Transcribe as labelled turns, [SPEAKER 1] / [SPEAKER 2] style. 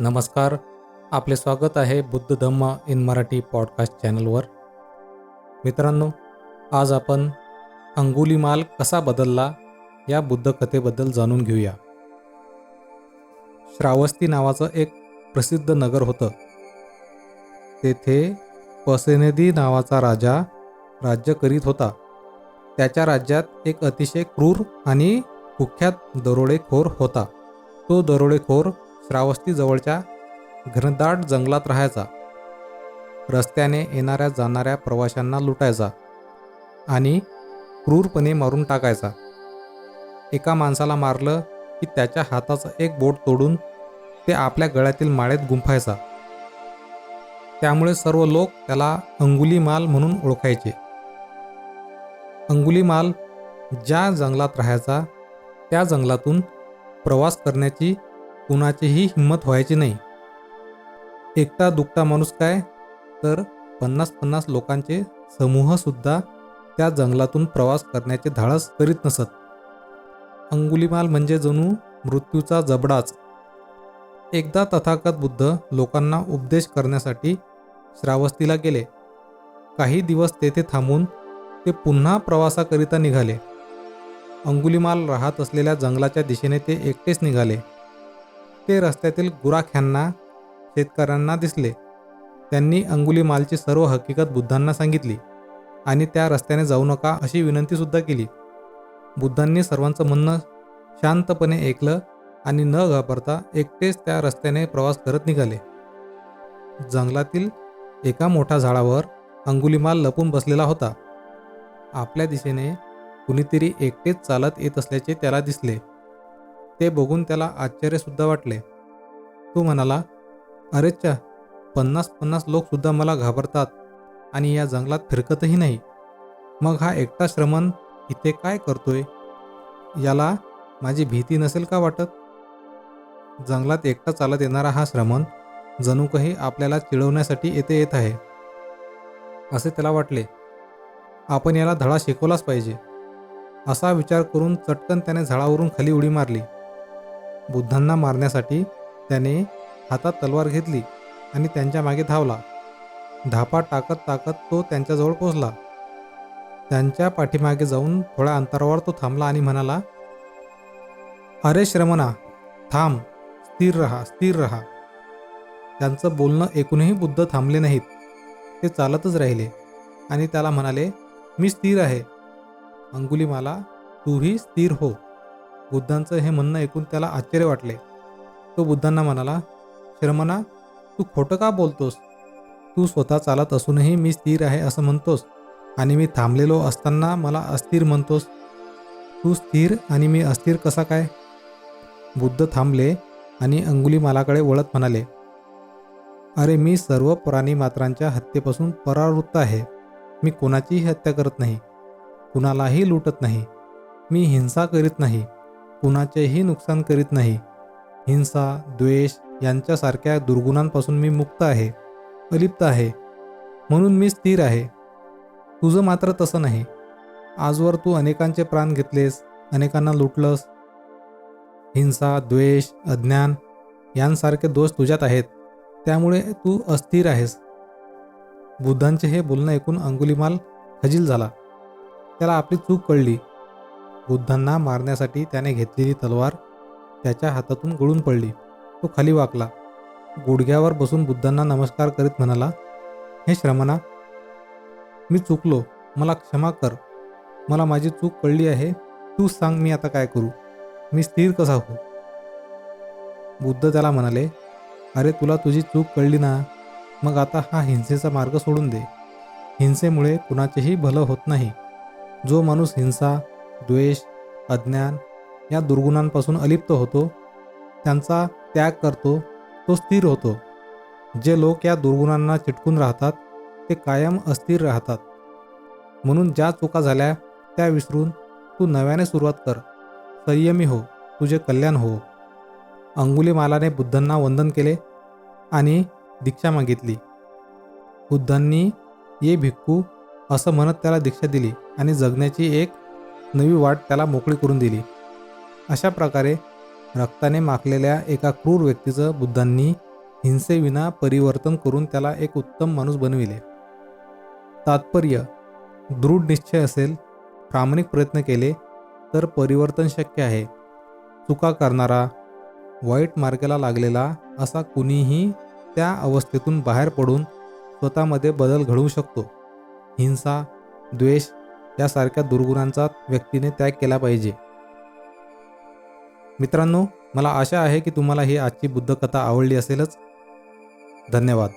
[SPEAKER 1] नमस्कार. आपले स्वागत आहे बुद्ध धम्म इन मराठी पॉडकास्ट चॅनलवर मित्रांनो आज आपण अंगुलीमाल कसा बदलला या बुद्ध कथेबद्दल जाणून घेऊया. श्रावस्ती नावाचं एक प्रसिद्ध नगर होतं. तेथे पसेनेदी नावाचा राजा राज्य करीत होता. त्याच्या राज्यात एक अतिशय क्रूर आणि कुख्यात दरोडेखोर होता. तो दरोडेखोर श्रावस्तीजवळच्या घनदाट जंगलात राहायचा. रस्त्याने येणाऱ्या जाणाऱ्या प्रवाशांना लुटायचा आणि क्रूरपणे मारून टाकायचा. एका माणसाला मारलं की त्याच्या हाताचं एक बोट तोडून ते आपल्या गळ्यातील माळेत गुंफायचा. त्यामुळे सर्व लोक त्याला अंगुलीमाल म्हणून ओळखायचे. अंगुलीमाल ज्या जंगलात राहायचा त्या जंगलातून प्रवास करण्याची कुणाचीही हिंमत व्हायची नाही. एकटा दुकटा माणूस काय? तर पन्नास पन्नास लोकांचे समूहसुद्धा त्या जंगलातून प्रवास करण्याचे धाडस करीत नसत. अंगुलीमाल म्हणजे जणू मृत्यूचा जबडाच. एकदा तथागत बुद्ध लोकांना उपदेश करण्यासाठी श्रावस्तीला गेले. काही दिवस तेथे थांबून ते पुन्हा प्रवासाकरिता निघाले. अंगुलीमाल राहत असलेल्या जंगलाच्या दिशेने ते एकटेच निघाले. ते रस्त्यातील गुराख्यांना शेतकऱ्यांना दिसले. त्यांनी अंगुलीमालची सर्व हकीकत बुद्धांना सांगितली आणि त्या रस्त्याने जाऊ नका अशी विनंतीसुद्धा केली. बुद्धांनी सर्वांचं म्हणणं शांतपणे ऐकलं आणि न घाबरता एकटेच त्या रस्त्याने प्रवास करत निघाले. जंगलातील एका मोठ्या झाडावर अंगुलीमाल लपून बसलेला होता. आपल्या दिशेने कुणीतरी एकटेच चालत येत असल्याचे त्याला दिसले. ते बघून त्याला आश्चर्यसुद्धा वाटले. तो म्हणाला अरेच्छा पन्नास पन्नास लोकसुद्धा मला घाबरतात आणि या जंगलात फिरकतही नाही. मग हा एकटा श्रमण इथे काय करतोय? याला माझी भीती नसेल का वाटत? जंगलात एकटा चालत येणारा हा श्रमण जणू काही आपल्याला चिडवण्यासाठी येथे येत आहे. असे त्याला वाटले आपण याला धडा शिकवलाच पाहिजे. असा विचार करून चटकन त्याने झाडावरून खाली उडी मारली. बुद्धांना मारण्यासाठी त्याने हातात तलवार घेतली आणि त्यांच्या मागे धावला. धापा टाकत टाकत तो त्यांच्याजवळ पोचला त्यांच्या पाठीमागे जाऊन थोड्या अंतरावर तो थांबला आणि म्हणाला अरे श्रमणा थांब स्थिर रहा स्थिर रहा. त्यांचं बोलणं ऐकूनही बुद्ध थांबले नाहीत. ते चालतच राहिले आणि त्याला म्हणाले मी स्थिर आहे. अंगुलीमाला तूही स्थिर हो. बुद्धांचं हे म्हणणं ऐकून त्याला आश्चर्य वाटले. तो बुद्धांना म्हणाला श्रमणा तू खोटं का बोलतोस? तू स्वतः चालत असूनही मी स्थिर आहे असं म्हणतोस आणि मी थांबलेलो असताना मला अस्थिर म्हणतोस. तू स्थिर आणि मी अस्थिर कसा काय? बुद्ध थांबले आणि अंगुली मालाकडे वळत म्हणाले अरे मी सर्व प्राणी मात्रांच्या हत्येपासून परावृत्त आहे. मी कोणाचीही हत्या करत नाही. कुणालाही लुटत नाही. मी हिंसा करीत नाही. कुणाचेही नुकसान करीत नाही. हिंसा द्वेष यांच्यासारख्या दुर्गुणांपासून मी मुक्त आहे अलिप्त आहे. म्हणून मी स्थिर आहे. तुझं मात्र तसं नाही. आजवर तू अनेकांचे प्राण घेतलेस अनेकांना लुटलंस. हिंसा द्वेष अज्ञान यांसारखे दोष तुझ्यात आहेत. त्यामुळे तू अस्थिर आहेस. बुद्धांचे हे बोलणं ऐकून अंगुलीमाल खजील झाला. त्याला आपली चूक कळली. बुद्धांना मारण्यासाठी त्याने घेतलेली तलवार त्याच्या हातातून गळून पडली. तो खाली वाकला. गुडघ्यावर बसून बुद्धांना नमस्कार करीत म्हणाला हे श्रमणा मी चुकलो. मला क्षमा कर. मला माझी चूक कळली आहे. तू सांग मी आता काय करू? मी स्थिर कसा हो बुद्ध त्याला म्हणाले अरे तुला तुझी चूक कळली ना. मग आता हा हिंसेचा मार्ग सोडून दे. हिंसेमुळे कुणाचेही भलं होत नाही. जो माणूस हिंसा द्वेष अज्ञान या दुर्गुणांपासून अलिप्त होतो. त्यांचा त्याग करतो तो स्थिर होतो. जे लोक या दुर्गुणांना चिटकून राहतात ते कायम अस्थिर राहतात. म्हणून ज्या चुका झाल्या त्या विसरून तू नव्याने सुरुवात कर. संयमी हो तुझे कल्याण हो. अंगुलीमालाने बुद्धांना वंदन केले आणि दीक्षा मागितली. बुद्धांनी ये भिक्खू असं म्हणत त्याला दीक्षा दिली आणि जगण्याची एक नवी वाट त्याला मोकळी करून दिली. अशा प्रकारे रक्ताने माखलेल्या एका क्रूर व्यक्तीचं बुद्धांनी हिंसेविना परिवर्तन करून त्याला एक उत्तम माणूस बनविले. तात्पर्य दृढ निश्चय असेल प्रामाणिक प्रयत्न केले तर परिवर्तन शक्य आहे. चुका करणारा वाईट मार्गाला लागलेला असा कुणीही त्या अवस्थेतून बाहेर पडून स्वतःमध्ये बदल घडवू शकतो. हिंसा द्वेष यासारख्या दुर्गुणांचा व्यक्तीने त्याग केला पाहिजे. मित्रांनो मला आशा आहे की तुम्हाला ही आजची बुद्धकथा आवडली असेलच. धन्यवाद.